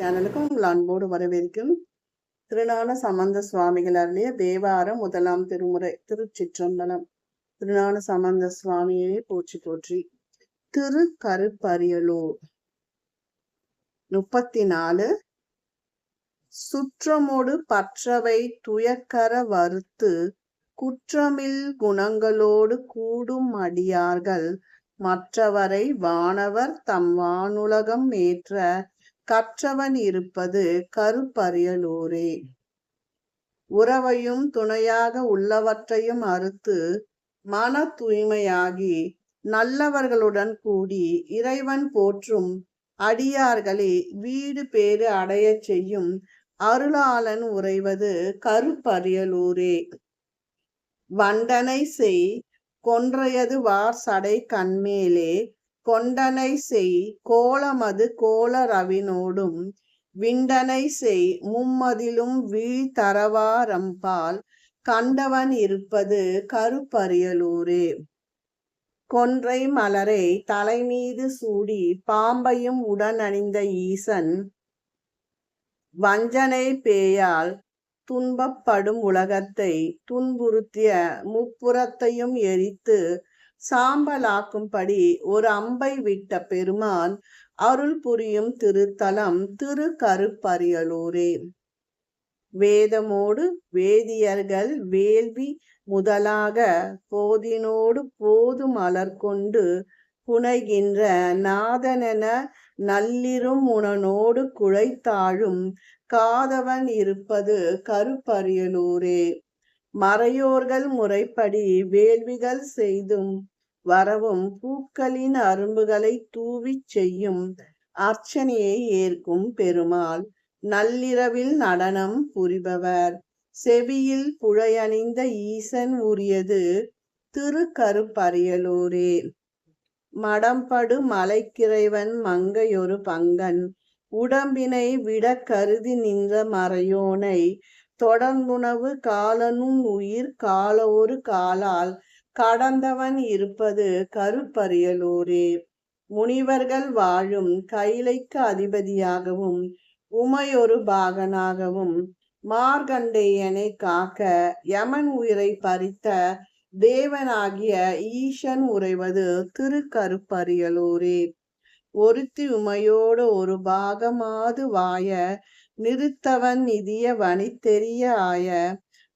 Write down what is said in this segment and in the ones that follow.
சேனலுக்கு உங்கள் அன்போடு வரவேற்கும் திருநான சம்பந்த சுவாமிகள் அருளிய தேவாரம் முதலாம் திருமுறை திருச்சிற்றம்பலம். திருநான சம்பந்த சுவாமியே போற்றி போற்றி. திரு கருப்பரியலூர் முப்பத்தி நாலு சுற்றமோடு பற்றவை துயக்கர வறுத்து குற்றமில் குணங்களோடு கூடும் அடியார்கள். மற்றவரை வானவர் தம் வானுலகம் ஏற்ற கற்றவன் இருப்பது கருப்பரியலூரே உறவையும் துணையாக உள்ளவற்றையும் அறுத்து மன தூய்மையாகி நல்லவர்களுடன் கூடி இறைவன் போற்றும் அடியார்களே வீடு பேறு அடையச் செய்யும் அருளாளன் உறைவது கருப்பரியலூரே வண்டனை செய் கொன்றையது வார் சடை கண்மேலே கொண்டனை செய் கோலமது கோல ரவினோடும் விண்டனை செய் மும்மதிலும் வீழ்தரவாரம்பால் கண்டவன் இருப்பது கருப்பரியலூரே. கொன்றை மலரை தலைமீது சூடி பாம்பையும் உடனணிந்த ஈசன். வஞ்சனை பேயால் துன்பப்படும் உலகத்தை துன்புறுத்திய முப்புறத்தையும் எரித்து சாம்பலாக்கும்படி ஒரு அம்பை விட்ட பெருமான் அருள் புரியும் திருத்தலம் திரு கருப்பரியலூரே வேதமோடு வேதியர்கள் வேள்வி முதலாக போதினோடு போது மலர் கொண்டு புனைகின்ற நாதனென நள்ளிரும் உணனோடு குழைத்தாழும் காதவன் இருப்பது கருப்பரியலூரே. மறையோர்கள் முறைப்படி வேள்விகள் செய்தும் வரவும் பூக்களின் அரும்புகளை தூவிச் செய்யும் அர்ச்சனையை ஏற்கும் பெருமாள் நள்ளிரவில் நடனம் புரிபவர். செவியில் புழையணிந்த ஈசன் உரியது திரு கருப்பரியலூரே மடம்படு மலைக்கிறைவன் மங்கையொரு பங்கன். உடம்பினை விட கருதி நின்ற மறையோனை. தொடர்ந்துணவு காலனும் உயிர் கால ஒரு காலால். கடந்தவன் இருப்பது கருப்பரியலூரே முனிவர்கள் வாழும் கைலைக்கு அதிபதியாகவும் உமையொரு பாகனாகவும் மார்கண்டேயனை காக்க யமன் உயிரை பறித்த தேவனாகிய ஈசன் உறைவது திருக்கருப்பரியலூரே ஒருத்தி உமையோடு ஒரு பாகமாது வாய நிறுத்தவன் நிதிய வனித்தெரிய ஆய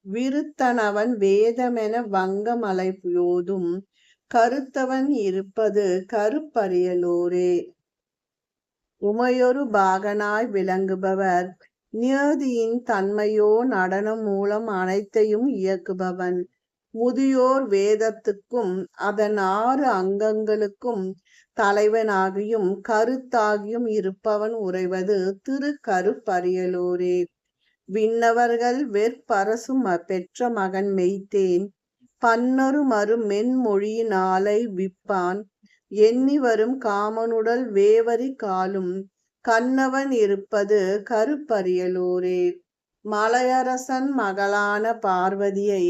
விருத்தனவன் வேதமென வங்கமலை யோதும் கருத்தவன் இருப்பது கருப்பரியலூரே உமையொரு பாகனாய் விளங்குபவர் நியதியின் தன்மையோ நடனம் மூலம் அனைத்தையும் இயக்குபவன். முதியோர் வேதத்துக்கும் அதன் ஆறு அங்கங்களுக்கும் தலைவனாகியும் கருத்தாகியும் இருப்பவன் உறைவது திரு கருப்பரியலூரே விண்ணவர்கள் வெற்பரசு பெற்ற மகன் மெய்த்தேன். பன்னொரு மறு மென்மொழியினாலை விப்பான். எண்ணி வரும் காமனுடல் வேவரி காலும். கண்ணவன் இருப்பது கருப்பரியலூரே. மலையரசன் மகளான பார்வதியை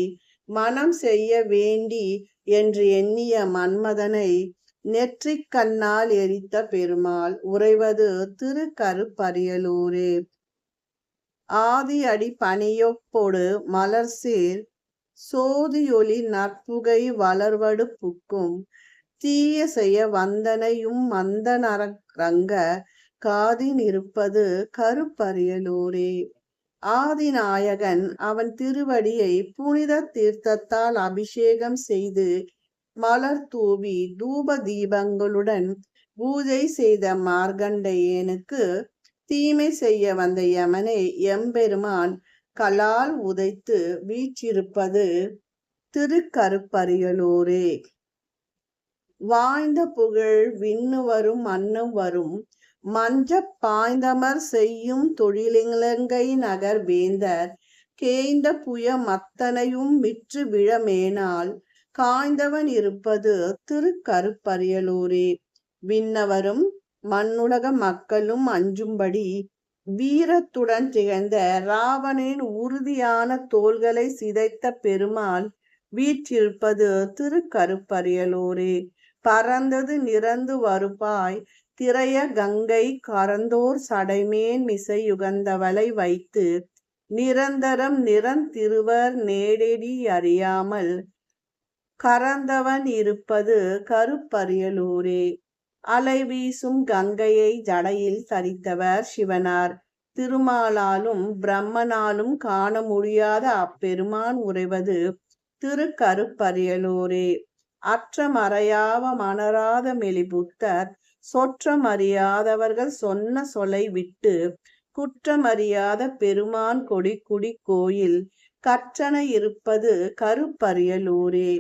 மனம் செய்ய வேண்டி என்று எண்ணிய மன்மதனை நெற்றிக் கண்ணால் எரித்த பெருமாள். உறைவது திரு கருப்பரியலூரே ஆதி அடி பணியொப்பொடு மலர் சேர் சோதியொலி நற்புகை வளர்வடு புக்கும். தீய செய்ய வந்தனையும் மந்தனரங்க காதின் இருப்பது கருப்பரியலூரே. ஆதிநாயகன் அவன் திருவடியை புனித தீர்த்தத்தால் அபிஷேகம் செய்து மலர் தூவி தூப தீபங்களுடன் பூஜை செய்த மார்கண்டையனுக்கு தீமை செய்ய வந்த யமனை எம்பெருமான் கலால் உதைத்து வீச்சிருப்பது திருக்கருப்பரியலூரே வாய்ந்த புகழ் விண்ணு வரும் மண்ணு வரும். மஞ்ச பாய்ந்தமர் செய்யும் தொழிலிலங்கை நகர் வேந்தர். கேய்ந்த புய மத்தனையும் விற்று விழமேனால் காய்ந்தவன் இருப்பது திருக்கருப்பரியலூரே விண்ணவரும் மண்ணுலக மக்களும் அஞ்சும்படி வீரத்துடன் திகழ்ந்த ராவணின் உறுதியான தோள்களை சிதைத்த பெருமாள் வீற்றிருப்பது திருக்கருப்பரியலூரே. பறந்தது நிறந்து வருப்பாய் திரைய கங்கை கரந்தோர் சடைமேன் மிசையுகந்தவளை வைத்து நிரந்தரம் நிறந்திருவர் நேடெடி அறியாமல் கரந்தவன் இருப்பது கருப்பரியலூரே. அலை வீசும் கங்கையை ஜடையில் தரித்தவர் சிவனார். திருமாலாலும் பிரம்மனாலும் காண முடியாத அப்பெருமான் உறைவது திருக்கருப்பரியலூரே. அற்றமறையாவ மணராத மெலிபுத்தர் சொற்றமறியாதவர்கள் சொன்ன சொலை விட்டு குற்றமறியாத பெருமான் கொடி குடி கோயில் கற்றன இருப்பது கருப்பரியலூரே.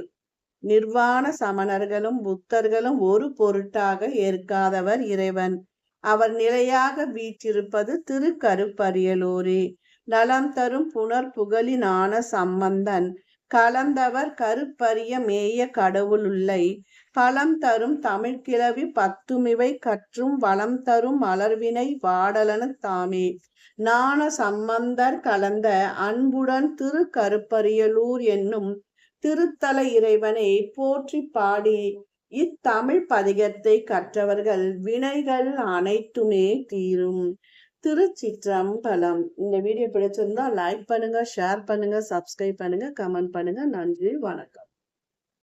நிர்வாண சமணர்களும் புத்தர்களும் ஒரு பொருட்டாக ஏற்காதவர் இறைவன். அவர் நிலையாக வீற்றிருப்பது திருக்கருப்பரியலூரே. நலம் தரும் புனர் புகழினான சம்பந்தன். கலந்தவர் கருப்பரிய மேய கடவுளுள்ளை. பலம் தரும் தமிழ்கிழவி பத்துமிவை கற்றும் வளம் தரும் மலர்வினை வாடலன தாமே. ஞான சம்பந்தர் கலந்த அன்புடன் திரு கருப்பரியலூர் என்னும் திருத்தல இறைவனை போற்றி பாடி இத்தமிழ் பதிகத்தை கற்றவர்கள் வினைகள் அனைத்துமே தீரும். திருச்சிற்றம்பலம். இந்த வீடியோ பிடிச்சிருந்தா லைக் பண்ணுங்க ஷேர் பண்ணுங்க சப்ஸ்கிரைப் பண்ணுங்க கமெண்ட் பண்ணுங்க. நன்றி வணக்கம்.